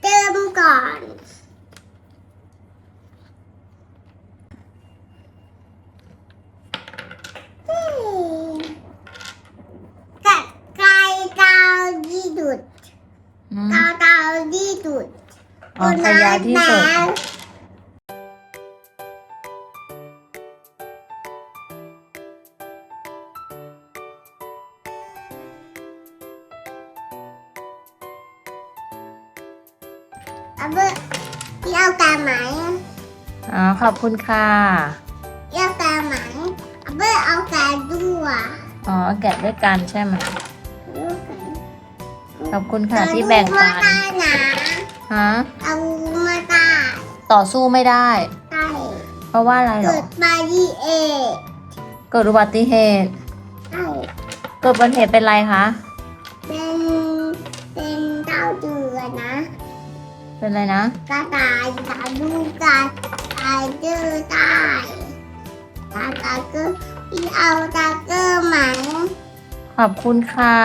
เติมก่อนกัดไก่เก อ๋อขอบคุณค่ะเอากาไหมเอาเบอร์เอากาด้วยอ๋อแกะด้วยกันใช่ไหมขอบคุณค่ะที่แบ่งปันเอามาได้นะฮะเอามาได้ต่อสู้ไม่ได้ได้เพราะว่าอะไรเหรเกิอดมาดีเอเกิดอุบัติเหตุได้เกิดอุบัติเหตุเป็นไรคะ เป็น เป็นเต้าเดือนนะเป็นไรนะกระต่ายกระดูกกระต่าย เจอตายตาตาเกอร์พี่เอาตาเกอร์ไหมขอบคุณค่ะ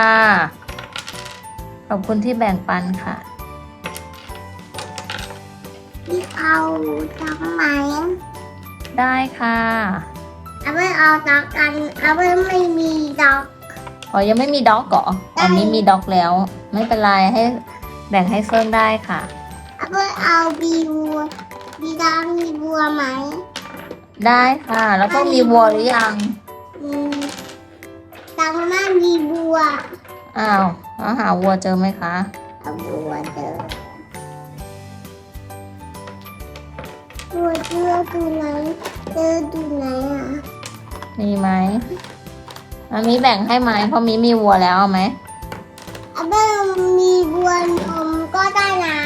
ขอบคุณที่แบ่งปันค่ะพี่เอาตังไหมได้ค่ะเอาไปเอาตังกันเอาไปไม่มีดอก อ๋อยังไม่มีด็อกเหรออันนี้มีด็อกแล้ว ไม่เป็นไรให้แบ่งให้เฟิร์นได้ค่ะ เอาไปเอาบีบัว บีดามีบัวไหมได้ค่ะ แล้วก็มีวัวหรือยังอืมตังไม่มีบัวอ้าวแล้วหาวัวเจอไหมคะ เอาบัวเจอบัวเจอดูไหนเจอดูไหนอะมีไหมอันนี้แบ่งให้ไหมเพราะมีมีวัวแล้วเอาไหม อาเบิ้มมีบัวนมก็ได้นะ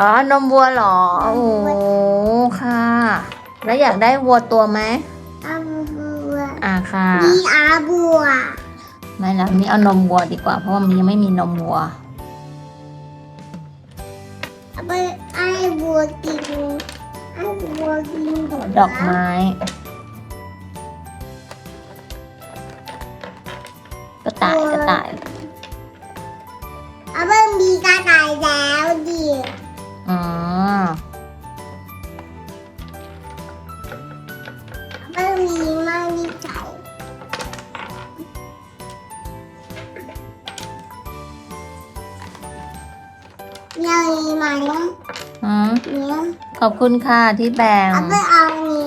อ๋อนมวัวเหรอโอ้โหค่ะ แล้วอยากได้วัวตัวไหมอาบัวอ่าค่ะมีอาบัวไม่นะมีเอานมวัวดีกว่า เพราะว่ามียังไม่มีนมวัวอาเบิ้มไอ้บัวกินไอ้บัวกินผลดอกไม้กระต่ายกระต่ายอาเบิ้มมี กระต่ายแล้วดิอ๋ออาเบิ้มมีไม่มีไก่ยังมีไหมอืมเนี่ยขอบคุณค่ะที่แบ่งอาเบิ้มเอานี้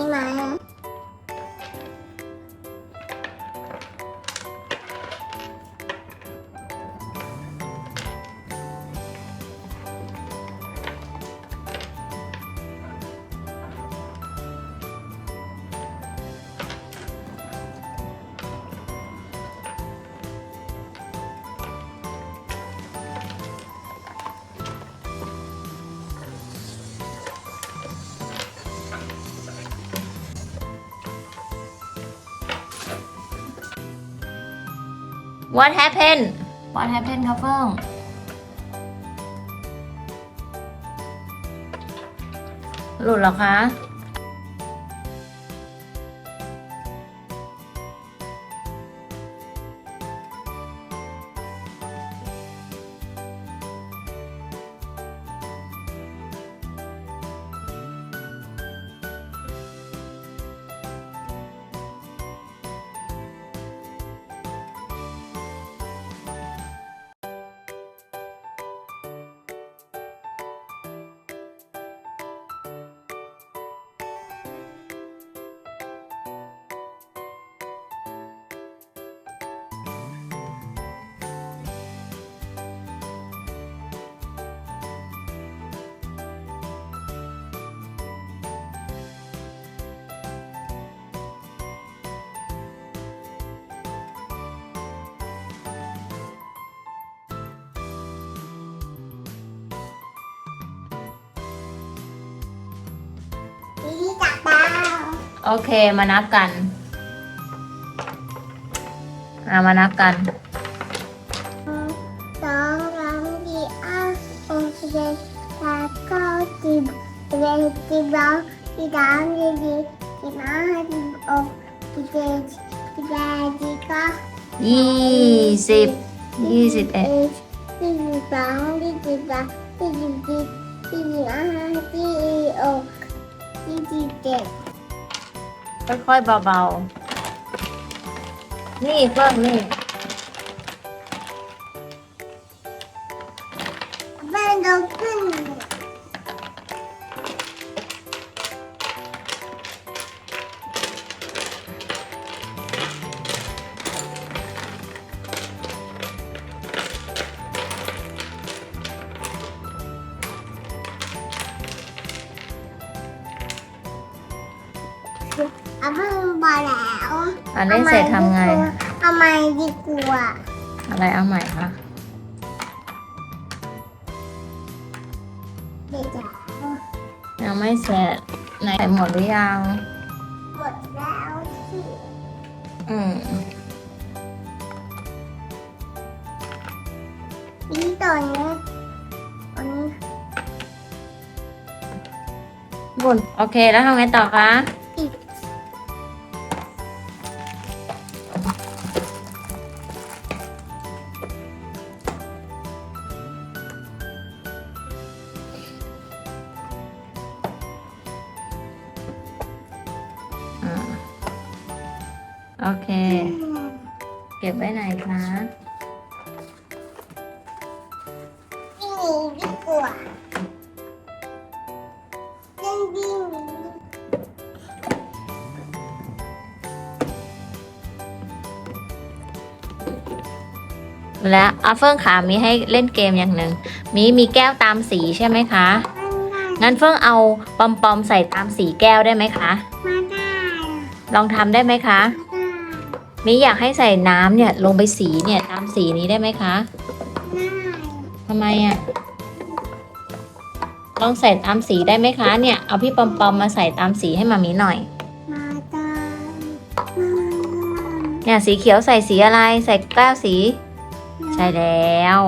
What happened What happened ครับเฟิงหลุดหรอคะ โอเคมานับกันอามานับกันสองสามสี่ห้าหกเจ็ดแปดเก้าสิบสิบเอ็ดสิบสองสิบสามสิบสี่สิบห้าสิบหกสิบเจ็ดสิบแปดสิบเก้ายี่สิบยี่สิบเอ็ดสสี่สิบสองสี่สิบสามสี่สิบสี่สี่สิบห้าสี่สิบหกสี่สิบเจ็ด ค่อยๆเบาๆ นี่เพิ่มนี่ ดีกว่าอะไรเอาใหม่คะเด็กจ๋ายังไม่เสร็จไหนหมดหรือยัง หมดแล้วที่อืมนี่ตัวนี้ตัวนี้บุญโอเคแล้วทำไงต่อคะ โอเค เก็บไว้ไหนคะนี่ดีกว่าเล่นดิ้งและอัฟเฟิงขามีให้เล่นเกมอย่างหนึ่ง มีมีแก้วตามสีใช่ไหมคะ งั้นเฟิงเอาปอมปอมๆใส่ตามสีแก้วได้ไหมคะ มาได้ ลองทำได้ไหมคะ มาได้มีอยากให้ใส่น้ำเนี่ยลงไปสีเนี่ยตามสีนี้ได้ไหมคะได้ทำไมอะ่ะลองใส่ตามสีได้ไหมคะเนี่ยเอาพี่ปอมปอมๆมาใส่ตามสีให้มามีหน่อยมาได้เนี่ยสีเขียวใส่สีอะไร ใส่แก้วสี ใช่แล้ว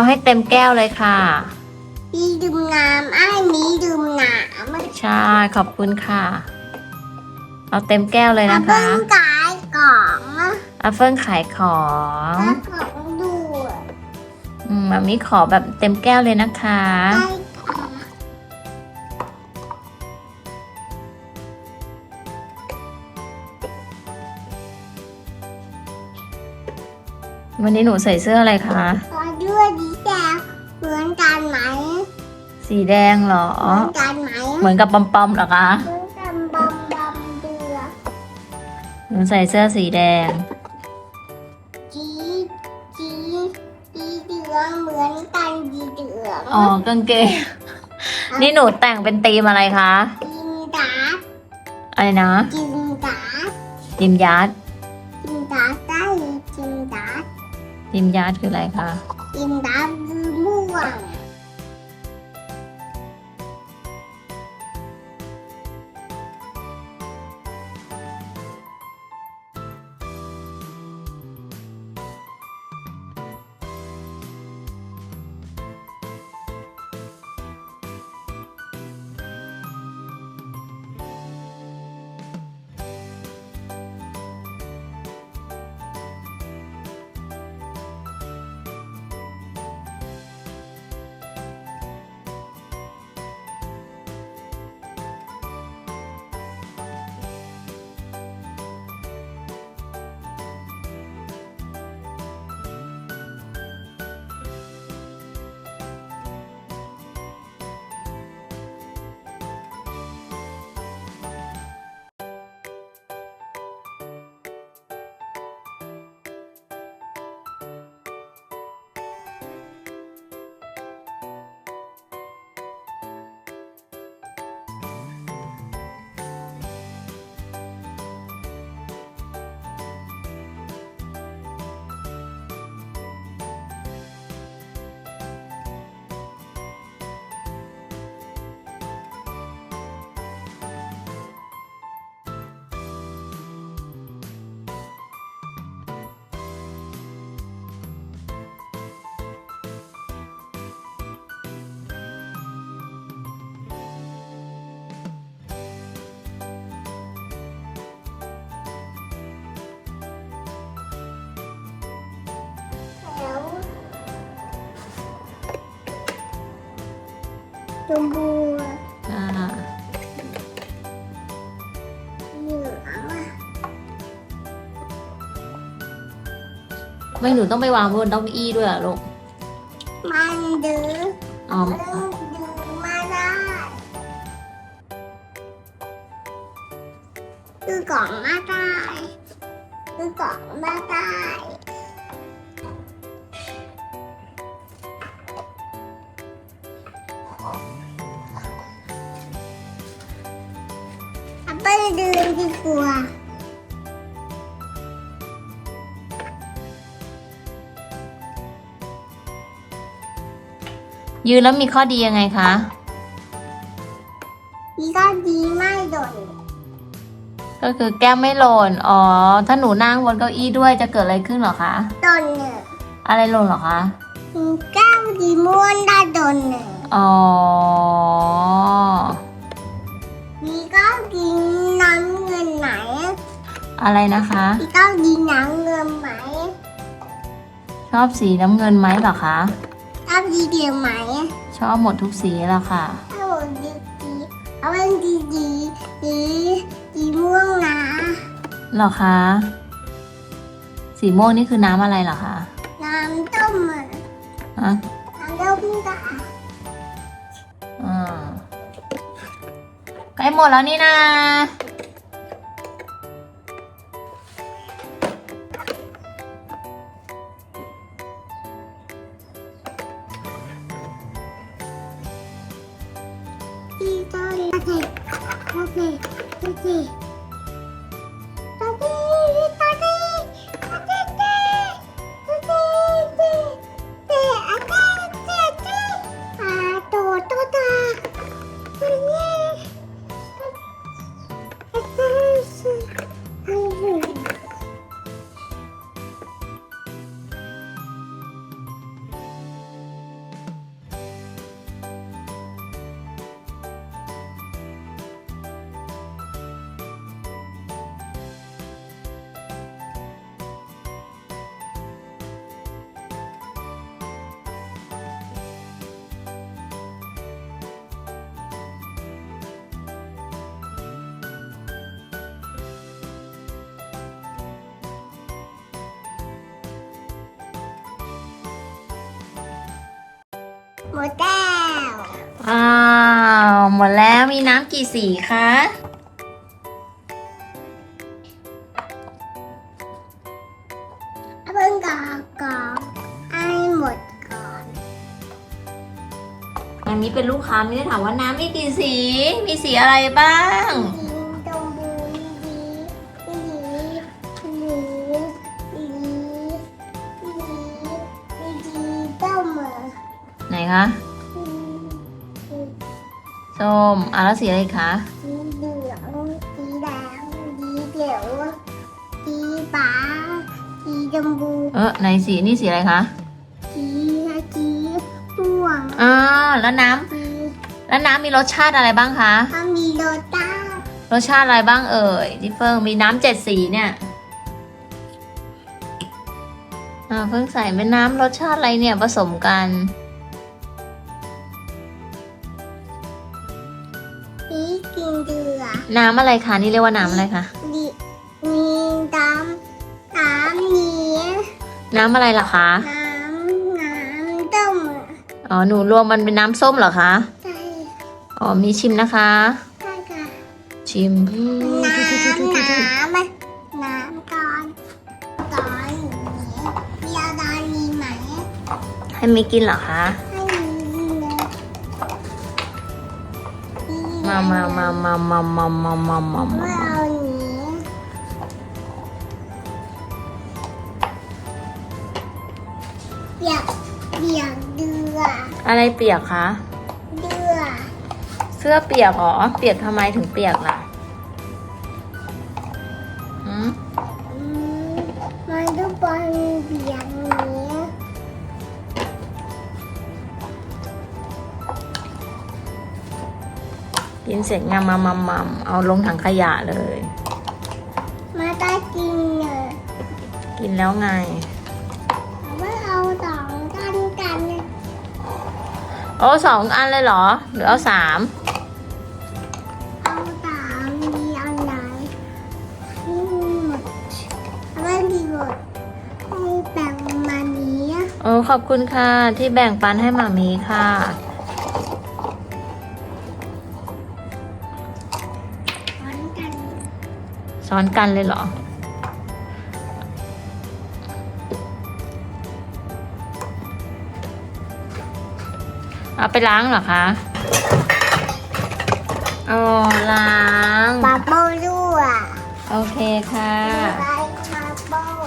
เอาให้เต็มแก้วเลยค่ะดีดื่มน้ำไอ้มีดื่มน้ำใช่ ขอบคุณค่ะ เอาเต็มแก้วเลยมานะเบิ้คะงกายกล่องนะอัฟเฟิงขายของแล้วของดูอืมมามีขอแบบเต็มแก้วเลยนะคะได้ค่ะวันนี้หนูใส่เสื้ออะไรคะ สีแดงเหรอ เหมือนกันไหมเหมือนกับปอมปอมๆเหรอคะเหมือนกันบอมบอมเดือหนูใส่เสื้อสีแดงจีจีจีเดืองเหมือนกันจีเดืองอ๋อกางเกงนี่หนูแต่งเป็นธีมอะไรคะจินดาอะไรนะจินดายิมยัดจินดาได้จินดายิมยัดคืออะไรคะจินดา ชมพูอ่าเหลืองอะไม่หนูต้องไปวางบนเต้าอี้ด้วยเหรอลูกมันดื้ออ๋อมันดื้ เปิ้ลเดินดีกว่ายืนแล้วมีข้อดียังไงคะนี่ก็ดีไม่โดนก็คือแก้วไม่หล่น อ๋อ ถ้าหนูนั่งบนเก้าอี้ด้วยจะเกิดอะไรขึ้นเหรอคะ โดนเนี่ยอะไรหล่นเหรอคะ แก้วดีม่วนได้โดนเนี่ยอ๋อ อะไรนะคะนี่ก็กินน้ำเงินไหมชอบสีน้ำเงินไหมเหรอคะชอบดีเดียวไหมชอบหมดทุกสีแล้วค่ะถ้าหมดดีดีเอาเป็นดีดีดีดีม่วงนะเหรอคะ สีม่วงนี่คือน้ำอะไรเหรอคะน้ำต้มอะฮะน้ำต้มกะอ่าใกล้หมดแล้วนี่นะ い。 หมดแล้วอ้าวหมดแล้วมีน้ำกี่สีคะเพิ่งกอกกอกให้หมดก่อนอันนี้เป็นลูกค้าไม่ได้ถามว่าน้ำมีกี่สี มีสีอะไรบ้างกินตรง ส้มอะแล้วสีอะไรคะสีเหลืองสีแดงสีเขียวสีฟ้าสีชมพูเออไหนสีนี่สีอะไรคะสีสีม่วงอ่าแล้วน้ำสีแล้วน้ำมีรสชาติอะไรบ้างคะถ้ามีโรต้ารสชาติอะไรบ้างเอ่ยที่เฟิงมีน้ำเจ็ดสีเนี่ยอ่าเพิ่งใส่เป็นน้ำรสชาติอะไรเนี่ยผสมกัน น้ำอะไรคะนี่เรียกว่าน้ำอะไรคะดิมีดำน้ำนี้น้ำอะไรล่ะคะน้ำน้ำต้มอะอ๋อหนูรวมมันเป็นน้ำส้มเหรอคะใช่อ๋อมีชิมนะคะใช่ค่ะชิมน้ำน้ำอะน้ำก่อนตอนนี้มีอะไรมีไหมให้มีกินเหรอคะ มามามามามามามามามาเมื่มาอเอานี้อยากอยากเดืออะไรเปียกคะ เดือ เสื้อเปียกเหรอ เปียกทำไมถึงเปียกล่ะ กินเสร็จงามมามามามเอาลงถังขยะเลย มาได้กินเนอะกินแล้วไง ไม่เอาสองกันกันเนี่ยโอ้สองอันเลยเหรอ หรือเอาสามเอาสามมีอันไหนไม่มีหมดไม่มีหมดให้แบ่งมานี้ โอ้ขอบคุณค่ะที่แบ่งปันให้หมามีค่ะ ซ้อนกันเลยเหรอ เอาไปล้างเหรอคะอ๋อล้างบับเบิ้ลด้วยโอเคค่ะไปบับเบิ้ล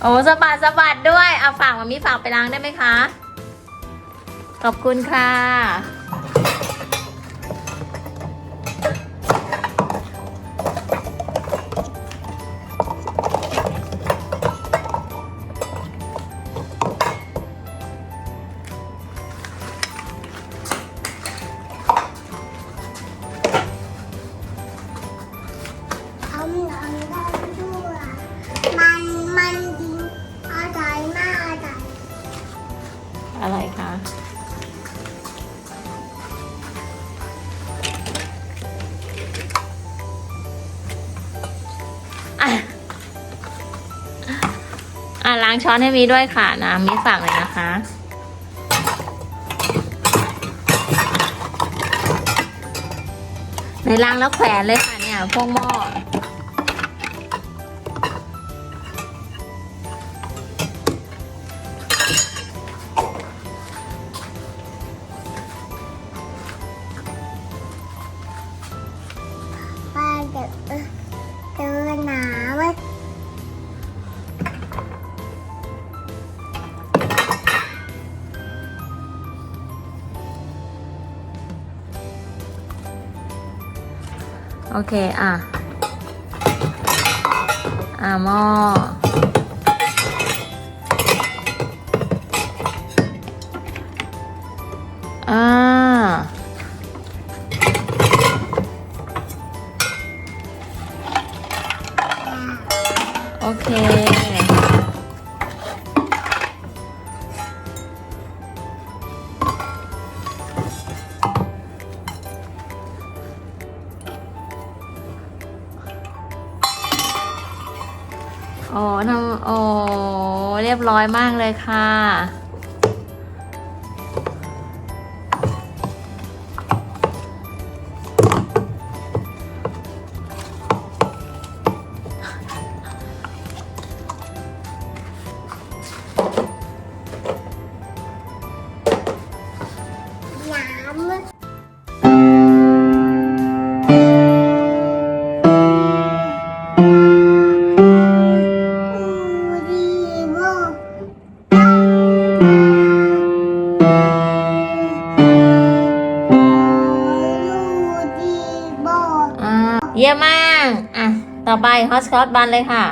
โอ้สะบัดสะบัดด้วย เอาฝากมามีฝากไปล้างได้ไหมคะ ขอบคุณค่ะางช้อนให้มีด้วยค่ะนะมีฝากเลยนะคะ ในล้างแล้วแขวนเลยค่ะเนี่ยพวกหม้อ โอเค อะ อะหม้อ โอ้ทำโอ้เรียบร้อยมากเลยค่ะ เยี่ยมมาก อะ ต่อไปฮอสคอตบันเลยค่ะ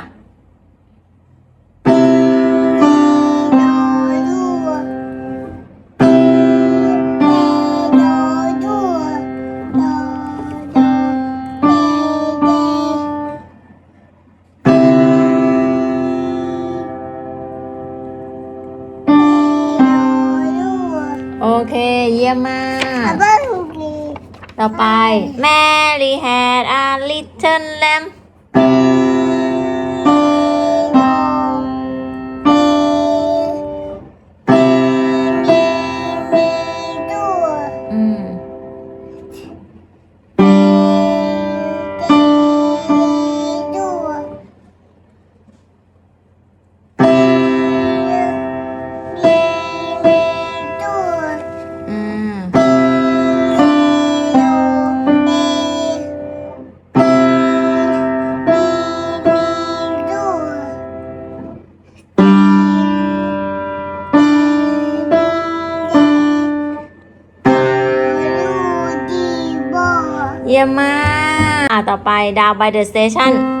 ต่อไป Mary had a little lamb อะต่อไป Down by the station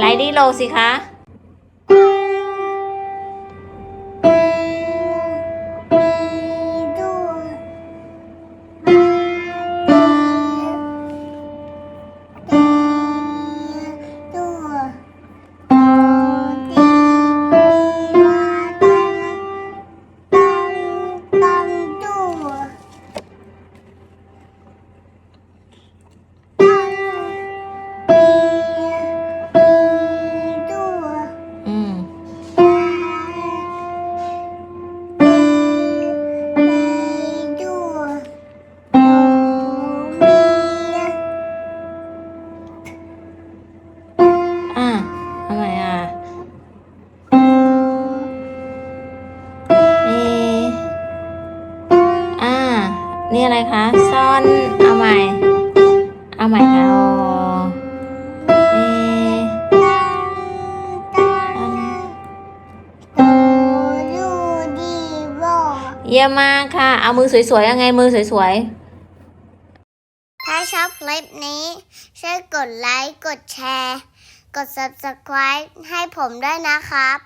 ไลท์ดีโลสิคะ เอามือสวยๆยังไงมือสวยๆ ถ้าชอบคลิปนี้ ช่วยกดไลค์ กดแชร์ กด subscribe ให้ผมด้วยนะครับ